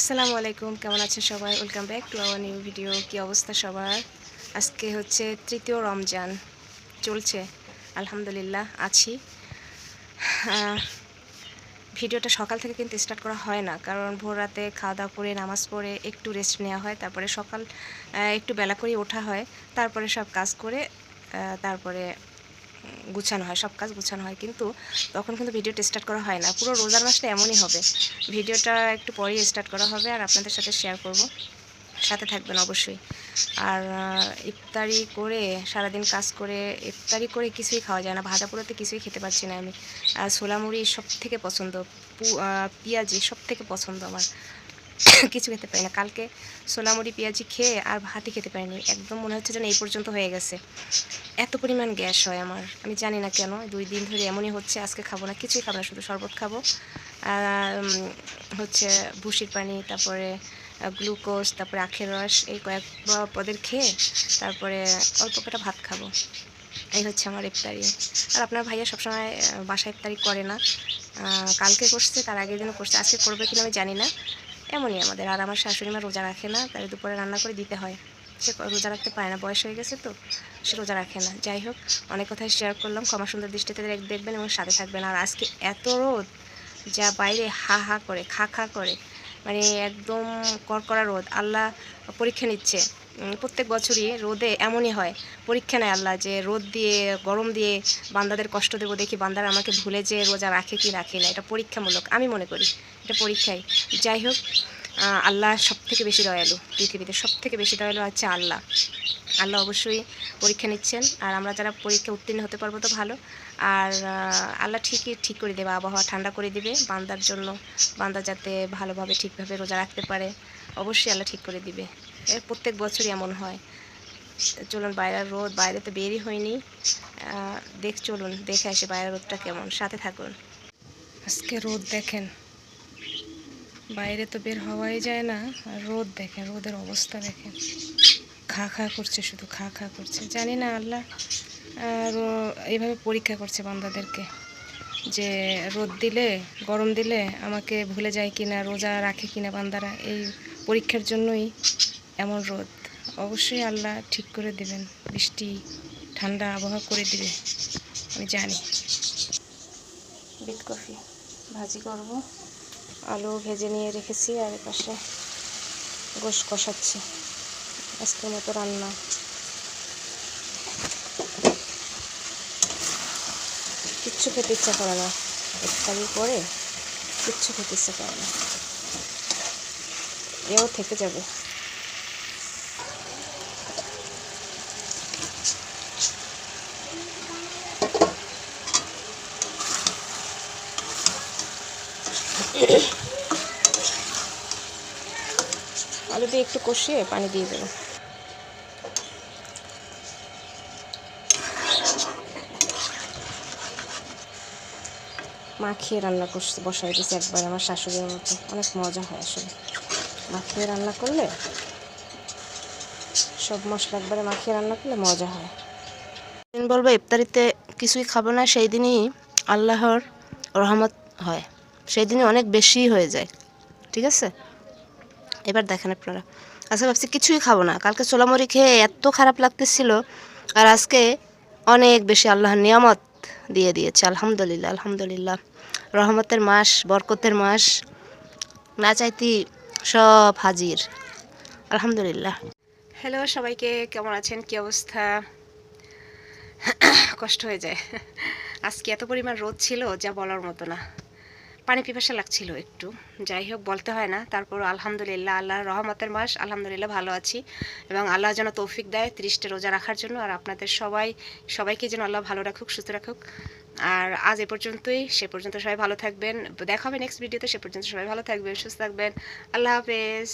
আসসালামু আলাইকুম, কেমন আছেন সবাই? Welcome back to our new video কি অবস্থা সবার? আজকে হচ্ছে তৃতীয় রমজান চলছে। আলহামদুলিল্লাহ, আছি। ভিডিওটা সকাল থেকে কিন্তু স্টার্ট করা হয় না, কারণ ভোর রাতে খাওয়া দাওয়া করে, নামাজ পড়ে একটু রেস্ট নেওয়া হয়, তারপরে সকাল একটু বেলা করে ওঠা হয়, তারপরে সব কাজ করে তারপরে গুছানো হয়, সব কাজ গুছানো হয়। কিন্তু তখন কিন্তু ভিডিওটা স্টার্ট করা হয় না। পুরো রোজার মাসটা এমনই হবে। ভিডিওটা একটু পরেই স্টার্ট করা হবে আর আপনাদের সাথে শেয়ার করব। সাথে থাকবেন অবশ্যই। আর ইফতারি করে সারাদিন কাজ করে, ইফতারি করে কিছুই খাওয়া যায় না। ভাজা পোড়াতে কিছুই খেতে পারছি না আমি। আর ছোলা মুড়ি সব থেকে পছন্দ পেঁয়াজি সব থেকে পছন্দ আমার। কিছু খেতে পারি না। কালকে সোনামুড়ি পেঁয়াজি খেয়ে আর ভাতই খেতে পারিনি। একদম মনে হচ্ছে যেন এই পর্যন্ত হয়ে গেছে। এত পরিমাণ গ্যাস হয় আমার। আমি জানি না কেন, দুই দিন ধরে এমনই হচ্ছে, আজকে খাব না, কিছুই খাব না, শুধু শরবত খাব। আর হচ্ছে ভুসির পানি, তারপরে গ্লুকোজ, তারপরে আখের রস, এই কয়েক পদের খেয়ে তারপরে অল্প কটা ভাত খাব। এই হচ্ছে আমার ইফতারি। আর আপনার ভাইয়া সবসময় বাসায় ইফতারি করে না। কালকে করছে, তার আগের দিনও করছে। আজকে করবে কিনা আমি জানি না। এমনই আমাদের। আর আমার শাশুড়ি মা রোজা রাখে না, তাই দুপুরে রান্না করে দিতে হয়। সে রোজা রাখতে পারে না, বয়স হয়ে গেছে তো, সে রোজা রাখে না। যাই হোক, অনেক কথাই শেয়ার করলাম। ক্ষমা সুন্দর দৃষ্টিতে দেখবেন এবং সাথে থাকবেন। আর আজকে এত রোদ, যা বাইরে হা হা করে, খা খা করে মানে একদম কড়কড়া রোদ। আল্লাহ পরীক্ষা নিচ্ছে। প্রত্যেক বছরই রোদে এমনই হয়। পরীক্ষা নেয় আল্লাহ যে রোদ দিয়ে, গরম দিয়ে বান্দাদের কষ্ট দেবো, দেখি বান্দারা আমাকে ভুলে যে রোজা রাখে কি রাখে না। এটা পরীক্ষামূলক, আমি মনে করি। এটা পরীক্ষাই। যাই হোক আল্লাহ সব থেকে বেশি দয়ালু, পৃথিবীতে সব থেকে বেশি দয়ালু হচ্ছে আল্লাহ। আল্লাহ অবশ্যই পরীক্ষা নিচ্ছেন, আর আমরা যারা পরীক্ষা উত্তীর্ণ হতে পারব তো ভালো। আর আল্লাহ ঠিকই ঠিক করে দেবে, আবহাওয়া ঠান্ডা করে দিবে, বান্দার জন্য, বান্দা যাতে ভালোভাবে, ঠিকভাবে রোজা রাখতে পারে, অবশ্যই আল্লাহ ঠিক করে দিবে। এর প্রত্যেক বছরই এমন হয়। চলুন বাইরের রোদ, বাইরে তো বেরই হয়নি। দেখ, চলুন, দেখে আসি বাইরের রোদটা কেমন, সাথে থাকুন। আজকে রোদ দেখেন বাইরে তো বের হওয়াই যায় না। আর রোদ দেখেন, রোদের অবস্থা দেখেন। খা খা করছে, শুধু খা খা করছে। জানি না আল্লাহ আর এইভাবে পরীক্ষা করছে বান্দাদেরকে যে রোদ দিলে, গরম দিলে আমাকে ভুলে যায় কিনা, রোজা রাখে কিনা বান্দারা, এই পরীক্ষার জন্যই এমন রোদ। অবশ্যই আল্লাহ ঠিক করে দেবেন, বৃষ্টি, ঠান্ডা আবহাওয়া করে দিবে, আমি জানি। বিট কফি ভাজি করব। আলু ভেজে নিয়ে রেখেছি আর পাশে গোশ কষাচ্ছি। আজকের মতো রান্না। কিচ্ছু খেতে ইচ্ছা করে না। ইফতারি করে কিচ্ছু খেতে ইচ্ছা করে না। এও থেকে যাবে। আলু দিয়ে একটু কষিয়ে পানি দিয়ে দেবো। মাখিয়ে রান্না করছে, বসাই দিয়েছে একবার আমার শাশুড়ির মতো। অনেক মজা হয় আসলে। মাখিয়ে রান্না করলে সব মশলা একবারে মাখিয়ে রান্না করলে মজা হয়। বলব, ইফতারিতে কিছুই খাব না, সেই দিনই আল্লাহর রহমত হয়। সেই দিনে অনেক বেশি হয়ে যায়। ঠিক আছে? এবার দেখেন আপনারা। আজকে ভাবছি কিছুই খাব না। কালকে চোলামুড়ি খেয়ে এত খারাপ লাগতেছিল, আর আজকে অনেক বেশি আল্লাহর নিয়ামত দিয়ে দিয়েছে। আলহামদুলিল্লাহ আলহামদুলিল্লাহ। রহমতের মাস, বরকতের মাস, না চাইতি সব হাজির। আলহামদুলিল্লাহ। হ্যালো, সবাইকে কেমন আছেন? কি অবস্থা? কষ্ট হয়ে যায়। আজকে এত পরিমাণ রোদ ছিল, যা বলার মতো না। পানি পিপাসা লাগছিল একটু। যাই হোক বলতে হয় না। তারপর আলহামদুলিল্লাহ আল্লাহ রহমতের মাস। আলহামদুলিল্লাহ, ভালো আছি। এবং আল্লাহ যেন তৌফিক দেয় ত্রিশটা রোজা রাখার জন্য। আর আপনাদের সবাই, সবাইকে যেন আল্লাহ ভালো রাখুক, সুস্থ রাখুক। আর আজ এ পর্যন্তই। সে পর্যন্ত সবাই ভালো থাকবেন। দেখা হবে নেক্সট ভিডিওতে সে পর্যন্ত সবাই ভালো থাকবেন, সুস্থ থাকবেন। আল্লাহ হাফেজ।